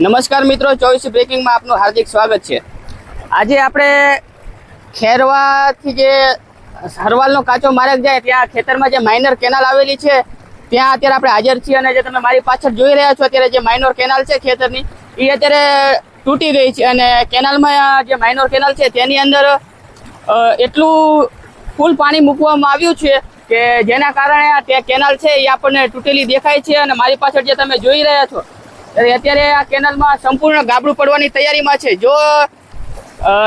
નમસ્કાર મિત્રો, ચોવીસ બ્રેકિંગમાં આપનું હાર્દિક સ્વાગત છે. આજે આપણે ખેરવાથી જે હરવાલનો કાચો માર્ગ જાય ત્યાં ખેતરમાં જે માઇનર કેનાલ આવેલી છે, ત્યાં અત્યારે આપણે હાજર છીએ અને જે તમે મારી પાછળ જોઈ રહ્યા છો, અત્યારે જે માઇનોર કેનાલ છે ખેતરની એ અત્યારે તૂટી ગઈ છે અને કેનાલમાં જે માઇનોર કેનાલ છે, તેની અંદર એટલું ફૂલ પાણી મૂકવામાં આવ્યું છે કે જેના કારણે આ કેનાલ છે એ આપણને તૂટેલી દેખાય છે અને મારી પાછળ જે તમે જોઈ રહ્યા છો અત્યારે આ કેનાલમાં સંપૂર્ણ ગાબડું પડવાની તૈયારીમાં છે. જો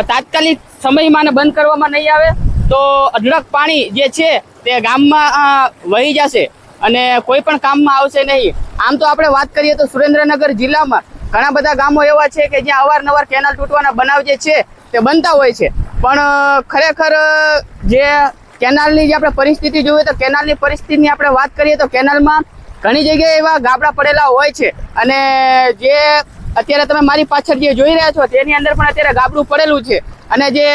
તાત્કાલિક સમયમાં બંધ કરવામાં નહીં આવે, તો અઢળક પાણી જે છે તે ગામમાં વહી જશે અને કોઈ પણ કામમાં આવશે નહીં. આમ તો આપણે વાત કરીએ તો સુરેન્દ્રનગર જિલ્લામાં ઘણા બધા ગામો એવા છે કે જ્યાં અવારનવાર કેનાલ તૂટવાના બનાવ જે છે તે બનતા હોય છે. પણ ખરેખર જે કેનાલની જે આપણે પરિસ્થિતિ જોઈએ તો કેનાલની પરિસ્થિતિની આપણે વાત કરીએ તો કેનાલમાં ઘણી જગ્યાએ એવા ગાબડા પડેલા હોય છે. અને જે અત્યારે તમે મારી પાછળ જે જોઈ રહ્યા છો, તેની અંદર પણ અત્યારે ગાબડું પડેલું છે. અને જે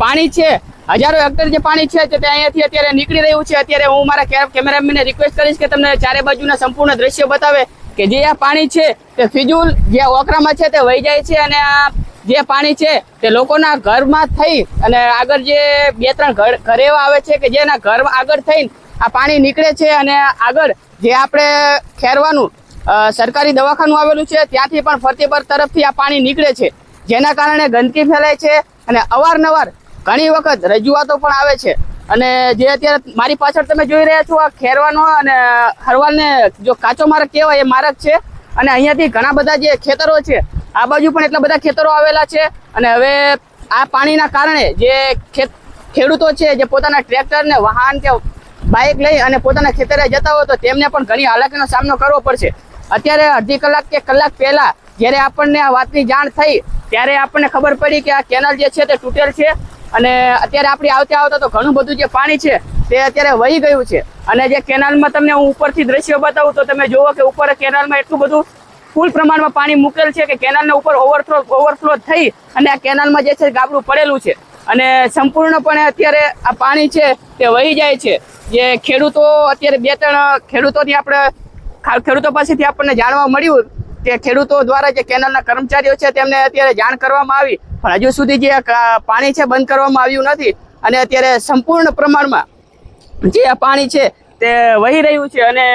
પાણી છે, હજારો હેક્ટર જે પાણી છે, તે અહીંયાથી અત્યારે નીકળી રહ્યું છે. અત્યારે હું મારા કેમેરામેનને રિક્વેસ્ટ કરીશ કે તમને ચારે બાજુના સંપૂર્ણ દ્રશ્ય બતાવે કે જે આ પાણી છે, તે ફિજુલ જે ઓકરામાં છે, તે વહી જાય છે અને આ જે પાણી છે, તે લોકોના ઘરમાં થઈ અને આગળ જે બે ત્રણ ઘર ઘરે એવા આવે છે કે જેના ઘર આગળ થઈને આ પાણી નીકળે છે અને આગળ જે આપણે ખેરવાનું સરકારી દવાખાનું આવેલું છે, ત્યાંથી પણ ફરતીપર તરફથી આ પાણી નીકળે છે. જેના કારણે ગંદકી ફેલાય છે અને અવારનવાર ઘણી વખત રજૂઆતો પણ આવે છે. અને જે અત્યારે મારી પાછળ તમે જોઈ રહ્યા છો આ ખેરવાનો અને હરવાલને જો કાચો માર્ગ કહેવાય એ માર્ગ છે. અને અહીંયાથી ઘણા બધા જે ખેતરો છે, આ બાજુ પણ એટલા બધા ખેતરો આવેલા છે. અને હવે આ પાણીના કારણે જે ખેડૂતો છે, જે પોતાના ટ્રેક્ટર ને વાહન કે બાઇક લઈ અને પોતાના ખેતરે જતા હોય તો તેમને પણ ઘણી હાલાકીનો સામનો કરવો પડશે. અત્યારે અડધી કલાક કે કલાક પહેલા જ્યારે આપણને આ વાતની જાણ થઈ, ત્યારે આપણને ખબર પડી કે આ કેનાલ જે છે તે તૂટેલ છે અને અત્યારે આપણી આવતા આવતા તો ઘણું બધું જે પાણી છે તે અત્યારે વહી ગયું છે. અને જે કેનાલમાં તમને હું ઉપરથી દ્રશ્ય બતાવું તો તમે જુઓ કે ઉપર કેનાલમાં એટલું બધું ફૂલ પ્રમાણમાં પાણી મૂકેલ છે કે કેનાલના ઉપર ઓવરફ્લો ઓવરફ્લો થઈ અને આ કેનાલમાં જે છે ગાબડું પડેલું છે. અને સંપૂર્ણપણે અત્યારે આ પાણી છે તે વહી જાય છે. જે ખેડૂતો અત્યારે બે ત્રણ ખેડૂતોની આપણે ખેડૂતો પાસેથી આપણને જાણવા મળ્યું કે ખેડૂતો દ્વારા જે કેનાલના કર્મચારીઓ છે તેમને અત્યારે જાણ કરવામાં આવી. પણ હજુ સુધી જે પાણી છે બંધ કરવામાં આવ્યું નથી અને અત્યારે સંપૂર્ણ પ્રમાણમાં જે આ પાણી છે તે વહી રહ્યું છે અને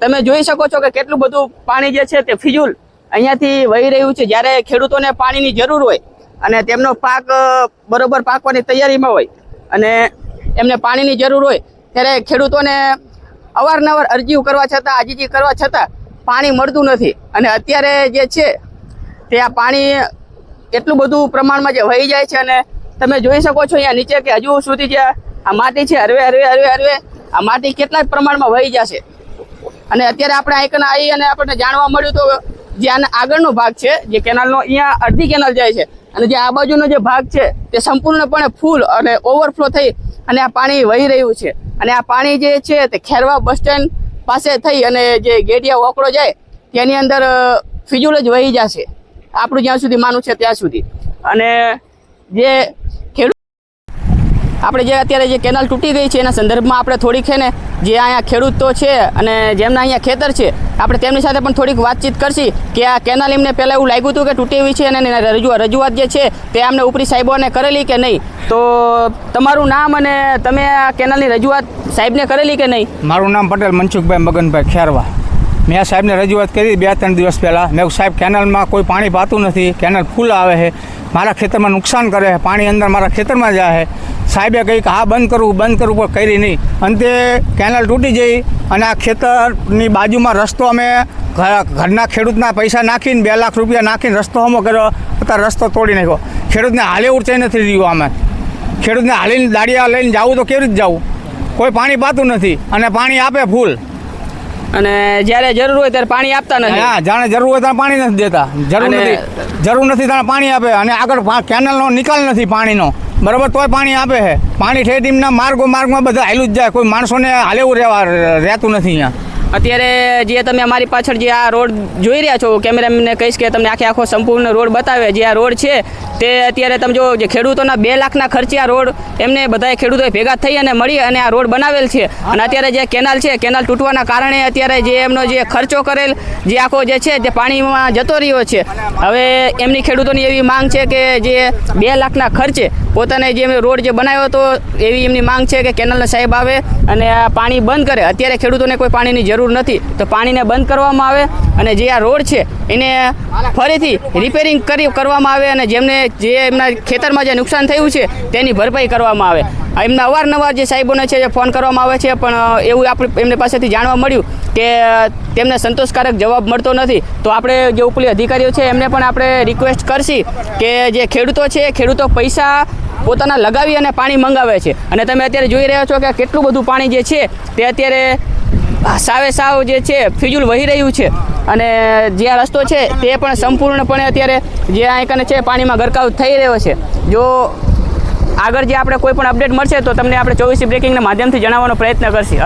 તમે જોઈ શકો છો કે કેટલું બધું પાણી જે છે તે ફિજુલ અહીંયાથી વહી રહ્યું છે. જ્યારે ખેડૂતોને પાણીની જરૂર હોય અને તેમનો પાક બરોબર પાકવાની તૈયારીમાં હોય અને એમને પાણીની જરૂર હોય ત્યારે ખેડૂતોને અવારનવાર અરજીઓ કરવા છતાં, આજીજી કરવા છતાં પાણી મળતું નથી. અને અત્યારે જે છે, તે આ પાણી એટલું બધું પ્રમાણમાં જે વહી જાય છે અને તમે જોઈ શકો છો અહીંયા નીચે કે હજુ સુધી જે આ માટી છે, હરવે હરવે હરવે હરવે, આ માટી કેટલા જ પ્રમાણમાં વહી જશે. અને અત્યારે આપણે આઈકન આવી અને આપણને જાણવા મળ્યું તો જે આના આગળનો ભાગ છે, જે કેનાલનો, અહીંયા અડધી કેનાલ જાય છે. અને જે આ બાજુનો જે ભાગ છે, તે સંપૂર્ણપણે ફૂલ અને ઓવરફ્લો થઈ અને આ પાણી વહી રહ્યું છે. અને આ પાણી જે છે તે ખેરવા બસ સ્ટેન્ડ પાસે થઈ અને જે ગેડિયા વોકડો જાય, તેની અંદર ફિજુલ જ વહી જશે. આપણું જ્યાં સુધી માનવું છે ત્યાં સુધી. અને જે ખેડૂત આપણે જે અત્યારે જે કેનાલ તૂટી ગઈ છે, એના સંદર્ભમાં આપણે થોડીક છે ને, જે અહીંયા ખેડૂતો છે અને જેમના અહીંયા ખેતર છે, આપણે તેમની સાથે પણ થોડીક વાતચીત કરશી કે આ કેનાલ એમને પહેલાં એવું લાગ્યું હતું કે તૂટી એવી છે અને એની રજૂઆત જે છે, તે અમને ઉપરી સાહેબોને કરેલી કે નહીં? તો તમારું નામ અને તમે આ કેનાલની રજૂઆત સાહેબને કરેલી કે નહીં? મારું નામ પટેલ મનસુખભાઈ મગનભાઈ ખેરવા. મેં સાહેબને રજૂઆત કરી બે ત્રણ દિવસ પહેલાં. મેં સાહેબ, કેનાલમાં કોઈ પાણી પાતું નથી, કેનાલ ફૂલ આવે છે. મારા ખેતરમાં નુકસાન કરે છે. પાણી અંદર મારા ખેતરમાં જાય છે. સાહેબે કહી કે હા બંધ કરવું બંધ કરવું પણ કરી નહીં. અંતે કેનાલ તૂટી જઈ અને આ ખેતરની બાજુમાં રસ્તો અમે ઘરના ખેડૂતના પૈસા નાખીને બે લાખ રૂપિયા નાખીને રસ્તો હમો કર્યો. અત્યારે રસ્તો તોડી નાખ્યો. ખેડૂતને હાલે ઉડચાઈ નથી રહ્યું અમે. ખેડૂતને હાલીને દાડિયા લઈને જવું તો કેવી રીતે જવું? કોઈ પાણી પાતું નથી અને પાણી આપે ફૂલ. અને જ્યારે જરૂર હોય ત્યારે પાણી આપતા નથી. હા જાણે જરૂર હોય ત્યાં પાણી નથી દેતા. જરૂર નથી. જરૂર નથી ત્યારે પાણી આપે. અને આગળ કેનાલનો નિકાલ નથી પાણીનો. બરાબર, તોય પાણી આપે છે. પાણી ઠેઠીમના માર્ગો માર્ગમાં બધા હાલું જ જાય. કોઈ માણસોને હાલેવું રહેવા રહેતું નથી અહીંયા. અત્યારે જે તમે અમારી પાછળ જે આ રોડ જોઈ રહ્યા છો, કેમેરામેનને કહીશ કે તમને આખે આખો સંપૂર્ણ રોડ બતાવે જે આ રોડ છે, તે અત્યારે તમે જો જે ખેડૂતોના બે લાખના ખર્ચે આ રોડ એમને બધાએ ખેડૂતોએ ભેગા થઈ અને મળી અને આ રોડ બનાવેલ છે. અને અત્યારે જે કેનાલ છે, કેનાલ તૂટવાના કારણે અત્યારે જે એમનો જે ખર્ચો કરેલ, જે આખો જે છે, તે પાણીમાં જતો રહ્યો છે. હવે એમની ખેડૂતોની એવી માંગ છે કે જે બે લાખના ખર્ચે પોતાને જે એમણે રોડ જે બનાવ્યો હતો, એવી એમની માંગ છે કે કેનાલના સાહેબ આવે અને આ પાણી બંધ કરે. અત્યારે ખેડૂતોને કોઈ પાણીની જરૂર નથી. તો પાણીને બંધ કરવામાં આવે અને જે આ રોડ છે, એને ફરીથી રિપેરિંગ કરી, કરવામાં આવે અને જેમને જે એમના ખેતરમાં જે નુકસાન થયું છે, તેની ભરપાઈ કરવામાં આવે. એમના અવારનવાર જે સાહેબોને છે, જે ફોન કરવામાં આવે છે, પણ એવું આપણે, એમને પાસેથી જાણવા મળ્યું કે તેમને સંતોષકારક જવાબ મળતો નથી. તો આપણે જે ઉપલી અધિકારીઓ છે, એમને પણ આપણે રિક્વેસ્ટ કરશી કે જે ખેડૂતો છે ખેડૂતો પૈસા પોતાના લગાવી અને પાણી મંગાવે છે. અને તમે અત્યારે જોઈ રહ્યા છો કે કેટલું બધું પાણી જે છે, તે અત્યારે સાવે સાવ જે છે, ફિજુલ વહી રહ્યું છે. અને જે આ રસ્તો છે, તે પણ સંપૂર્ણપણે અત્યારે જે કને છે, પાણીમાં ગરકાવ થઈ રહ્યો છે. જો આગળ જે આપણે કોઈ પણ અપડેટ મળશે, તો તમને આપણે ચોવીસી બ્રેકિંગના માધ્યમથી જણાવવાનો પ્રયત્ન કરશી.